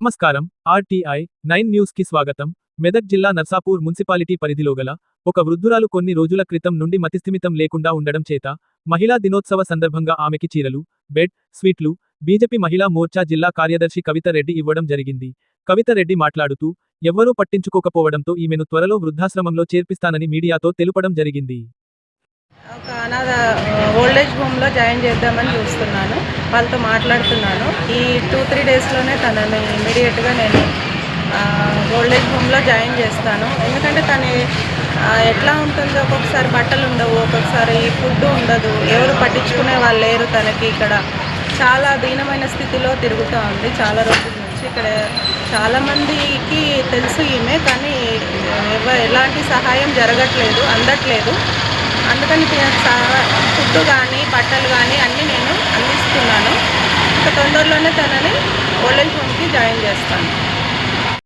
నమస్కారం RTI nine న్యూస్కి స్వాగతం. మెదక్ జిల్లా నర్సాపూర్ మున్సిపాలిటీ పరిధిలో గల ఒక వృద్ధురాలు కొన్ని రోజుల క్రితం నుండి మతిస్థిమితం లేకుండా ఉండడం చేత మహిళా దినోత్సవ సందర్భంగా ఆమెకి చీరలు బెడ్ స్వీట్లు బీజేపీ మహిళా మోర్చా జిల్లా కార్యదర్శి కవిత రెడ్డి ఇవ్వడం జరిగింది. కవిత రెడ్డి మాట్లాడుతూ ఎవ్వరూ పట్టించుకోకపోవడంతో ఈమెను త్వరలో వృద్ధాశ్రమంలో చేర్పిస్తానని మీడియాతో తెలుపడం జరిగింది. అనాథ ఓల్డేజ్ హోమ్లో జాయిన్ చేద్దామని చూస్తున్నాను. వాళ్ళతో మాట్లాడుతున్నాను. ఈ టూ త్రీ డేస్లోనే తనని ఇమీడియట్గా నేను ఓల్డేజ్ హోమ్లో జాయిన్ చేస్తాను. ఎందుకంటే తను ఎట్లా ఉంటుందో ఒక్కొక్కసారి బట్టలు ఉండవు ఒక్కొక్కసారి ఫుడ్ ఉండదు. ఎవరు పట్టించుకునే వాళ్ళు లేరు తనకి ఇక్కడ. చాలా దీనమైన స్థితిలో తిరుగుతూ ఉంది. చాలా రోజుల నుంచి ఇక్కడ చాలామందికి తెలుసు ఈమె కానీ ఎలాంటి సహాయం జరగట్లేదు అందట్లేదు. అందుకని ఫుడ్ కానీ బట్టలు కానీ అన్నీ నేను అందిస్తున్నాను. ఇంకా తొందరలోనే తనని ఓల్డేజ్ హోమ్కి జాయిన్ చేస్తాను.